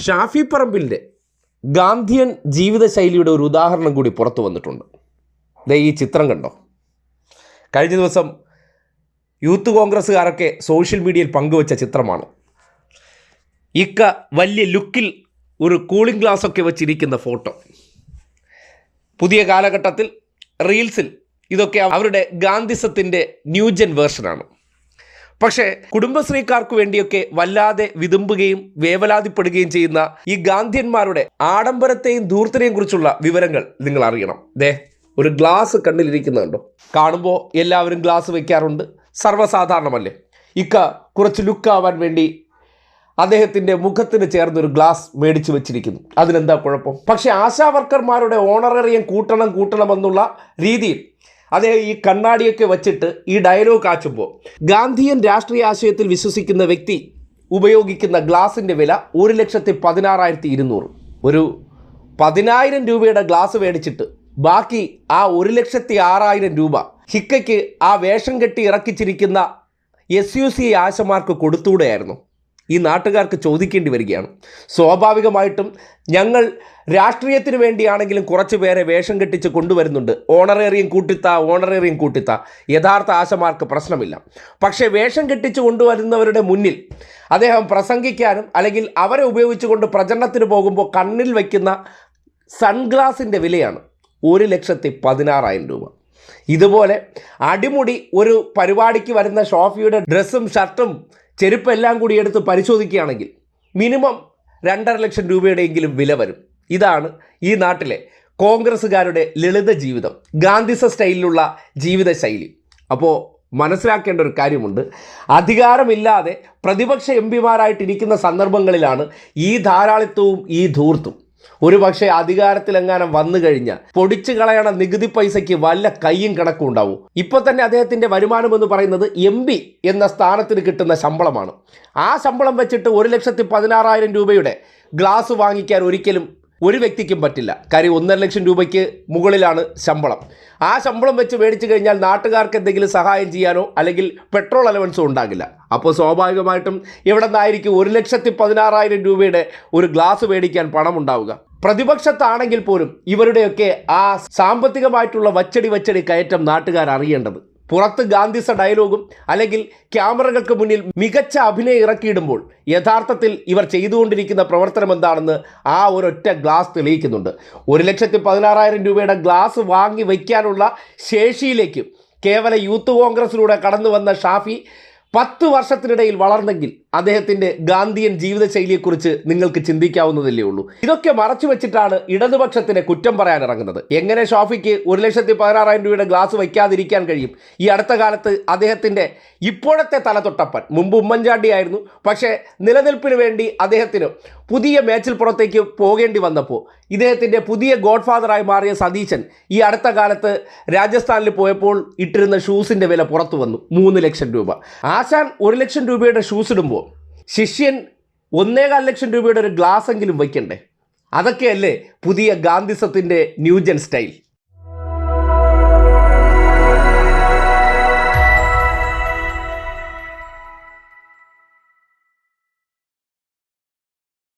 ഷാഫി പറമ്പിലിന്റെ ഗാന്ധിയൻ ജീവിതശൈലിയുടെ ഒരു ഉദാഹരണം കൂടി പുറത്തു വന്നിട്ടുണ്ട്. ദേ ഈ ചിത്രം കണ്ടോ? കഴിഞ്ഞ ദിവസം യൂത്ത് കോൺഗ്രസ്സുകാരൊക്കെ സോഷ്യൽ മീഡിയയിൽ പങ്കുവച്ച ചിത്രമാണ്. ഇക്ക വലിയ ലുക്കിൽ ഒരു കൂളിംഗ് ഗ്ലാസ്സൊക്കെ വെച്ചിരിക്കുന്ന ഫോട്ടോ. പുതിയ കാലഘട്ടത്തിൽ റീൽസിൽ ഇതൊക്കെ അവരുടെ ഗാന്ധിസത്തിന്റെ ന്യൂജൻ വേർഷനാണ്. പക്ഷേ കുടുംബശ്രീക്കാർക്ക് വേണ്ടിയൊക്കെ വല്ലാതെ വിതുമ്പുകയും വേവലാതിപ്പെടുകയും ചെയ്യുന്ന ഈ ഗാന്ധിയന്മാരുടെ ആഡംബരത്തെയും ധൂർത്തിനെയും കുറിച്ചുള്ള വിവരങ്ങൾ നിങ്ങൾ അറിയണം. ദേ ഒരു ഗ്ലാസ് കണ്ണിലിരിക്കുന്നുണ്ടോ കാണുമ്പോൾ എല്ലാവരും ഗ്ലാസ് വയ്ക്കാറുണ്ട് സർവസാധാരണമല്ലേ? ഇക്ക കുറച്ച് ലുക്കാവാൻ വേണ്ടി അദ്ദേഹത്തിന്റെ മുഖത്തിന് ചേർന്നൊരു ഗ്ലാസ് മേടിച്ചു വെച്ചിരിക്കുന്നു. അതിനെന്താ കുഴപ്പം? പക്ഷേ ആശാ വർക്കർമാരുടെ ഓണറേറിയം കൂട്ടണം കൂട്ടണമെന്നുള്ള രീതിയിൽ അദ്ദേഹം ഈ കണ്ണാടിയൊക്കെ വച്ചിട്ട് ഈ ഡയലോഗ് കാച്ചുമ്പോൾ ഗാന്ധിയൻ രാഷ്ട്രീയ ആശയത്തിൽ വിശ്വസിക്കുന്ന വ്യക്തി ഉപയോഗിക്കുന്ന ഗ്ലാസിന്റെ വില ഒരു ലക്ഷത്തി പതിനാറായിരത്തി ഇരുന്നൂറ്. ഒരു പതിനായിരം രൂപയുടെ ഗ്ലാസ് മേടിച്ചിട്ട് ബാക്കി ആ ഒരു ലക്ഷത്തി ആറായിരം രൂപ ഹിക്കയ്ക്ക് ആ വേഷം കെട്ടി ഇറക്കിച്ചിരിക്കുന്ന എസ് യു സി ആശമാർക്ക് കൊടുത്തുകൂടെയായിരുന്നു ഈ നാട്ടുകാർക്ക് ചോദിക്കേണ്ടി വരികയാണ്. സ്വാഭാവികമായിട്ടും ഞങ്ങൾ രാഷ്ട്രീയത്തിന് വേണ്ടിയാണെങ്കിലും കുറച്ച് പേരെ വേഷം കെട്ടിച്ച് കൊണ്ടുവരുന്നുണ്ട്. ഓണറേറിയം കൂട്ടിത്ത ഓണറേറിയം കൂട്ടിത്ത. യഥാർത്ഥ ആശമാർക്ക് പ്രശ്നമില്ല. പക്ഷേ വേഷം കെട്ടിച്ച് കൊണ്ടുവരുന്നവരുടെ മുന്നിൽ അദ്ദേഹം പ്രസംഗിക്കാനും അല്ലെങ്കിൽ അവരെ ഉപയോഗിച്ചുകൊണ്ട് പ്രചരണത്തിന് പോകുമ്പോൾ കണ്ണിൽ വയ്ക്കുന്ന സൺഗ്ലാസിന്റെ വിലയാണ് ഒരു ലക്ഷത്തി പതിനാറായിരം രൂപ. ഇതുപോലെ അടിമുടി ഒരു പരിപാടിക്ക് വരുന്ന ഷോഫിയുടെ ഡ്രസ്സും ഷർട്ടും ചെരുപ്പ് എല്ലാം കൂടി എടുത്ത് പരിശോധിക്കുകയാണെങ്കിൽ മിനിമം രണ്ടര ലക്ഷം രൂപയുടെയെങ്കിലും വില വരും. ഇതാണ് ഈ നാട്ടിലെ കോൺഗ്രസ്സുകാരുടെ ലളിത ജീവിതം ഗാന്ധിസ സ്റ്റൈലിലുള്ള ജീവിതശൈലി. അപ്പോൾ മനസ്സിലാക്കേണ്ട ഒരു കാര്യമുണ്ട്. അധികാരമില്ലാതെ പ്രതിപക്ഷ എം പിമാരായിട്ടിരിക്കുന്ന സന്ദർഭങ്ങളിലാണ് ഈ ധാരാളിത്വവും ഈ ധൂർത്തും. ഒരു പക്ഷേ അധികാരത്തിലെങ്ങാനും വന്നു കഴിഞ്ഞാൽ പൊടിച്ചു കളയണ നികുതി പൈസയ്ക്ക് വല്ല കയ്യും കണക്കും ഉണ്ടാവും. ഇപ്പോൾ തന്നെ അദ്ദേഹത്തിന്റെ വരുമാനം എന്ന് പറയുന്നത് എം പി എന്ന സ്ഥാനത്തിന് കിട്ടുന്ന ശമ്പളമാണ്. ആ ശമ്പളം വെച്ചിട്ട് ഒരു ലക്ഷത്തി പതിനാറായിരം രൂപയുടെ ഗ്ലാസ് വാങ്ങിക്കാൻ ഒരിക്കലും ഒരു വ്യക്തിക്കും പറ്റില്ല. കാര്യം ഒന്നര ലക്ഷം രൂപയ്ക്ക് മുകളിലാണ് ശമ്പളം. ആ ശമ്പളം വെച്ച് മേടിച്ചു കഴിഞ്ഞാൽ നാട്ടുകാർക്ക് എന്തെങ്കിലും സഹായം ചെയ്യാനോ അല്ലെങ്കിൽ പെട്രോൾ അലവൻസോ ഉണ്ടാകില്ല. അപ്പോൾ സ്വാഭാവികമായിട്ടും ഇവിടെ നിന്നായിരിക്കും ഒരു ലക്ഷത്തി പതിനാറായിരം രൂപയുടെ ഒരു ഗ്ലാസ് മേടിക്കാൻ പണം ഉണ്ടാവുക? പ്രതിപക്ഷത്താണെങ്കിൽ പോലും ഇവരുടെയൊക്കെ ആ സാമ്പത്തികമായിട്ടുള്ള വച്ചടി വച്ചടി കയറ്റം നാട്ടുകാർ അറിയേണ്ടത്. പുറത്ത് ഗാന്ധിസ ഡയലോഗും അല്ലെങ്കിൽ ക്യാമറകൾക്ക് മുന്നിൽ മികച്ച അഭിനയം ഇറക്കിയിടുമ്പോൾ യഥാർത്ഥത്തിൽ ഇവർ ചെയ്തുകൊണ്ടിരിക്കുന്ന പ്രവർത്തനം എന്താണെന്ന് ആ ഒരൊറ്റ ഗ്ലാസ് തെളിയിക്കുന്നുണ്ട്. ഒരു ലക്ഷത്തി പതിനാറായിരം രൂപയുടെ ഗ്ലാസ് വാങ്ങി വയ്ക്കാനുള്ള ശേഷിയിലേക്ക് കേവല യൂത്ത് കോൺഗ്രസിലൂടെ കടന്നു വന്ന ഷാഫി പത്ത് വർഷത്തിനിടയിൽ വളർന്നെങ്കിൽ അദ്ദേഹത്തിന്റെ ഗാന്ധിയൻ ജീവിതശൈലിയെക്കുറിച്ച് നിങ്ങൾക്ക് ചിന്തിക്കാവുന്നതല്ലേ ഉള്ളൂ. ഇതൊക്കെ മറച്ചു വെച്ചിട്ടാണ് ഇടതുപക്ഷത്തിന് കുറ്റം പറയാൻ ഇറങ്ങുന്നത്. എങ്ങനെ ഷാഫിക്ക് ഒരു ലക്ഷത്തി പതിനാറായിരം രൂപയുടെ ഗ്ലാസ് വയ്ക്കാതിരിക്കാൻ കഴിയും? ഈ അടുത്ത കാലത്ത് അദ്ദേഹത്തിന്റെ ഇപ്പോഴത്തെ തലതൊട്ടപ്പൻ മുമ്പ് ഉമ്മൻചാണ്ടിയായിരുന്നു പക്ഷേ നിലനിൽപ്പിന് വേണ്ടി അദ്ദേഹത്തിന് പുതിയ മേച്ചിൽപ്പുറത്തേക്ക് പോകേണ്ടി വന്നപ്പോൾ ഇദ്ദേഹത്തിന്റെ പുതിയ ഗോഡ് ഫാദറായി മാറിയ സതീശൻ ഈ അടുത്ത കാലത്ത് രാജസ്ഥാനിൽ പോയപ്പോൾ ഇട്ടിരുന്ന ഷൂസിന്റെ വില പുറത്തു വന്നു. മൂന്ന് ലക്ഷം രൂപ. ആശാൻ ഒരു ലക്ഷം രൂപയുടെ ഷൂസ് ഇടുമ്പോൾ ശിഷ്യൻ ഒന്നേകാൽ ലക്ഷം രൂപയുടെ ഒരു ഗ്ലാസ് എങ്കിലും വയ്ക്കണ്ടേ? അതൊക്കെയല്ലേ പുതിയ ഗാന്ധിസത്തിന്റെ ന്യൂജൻ സ്റ്റൈൽ.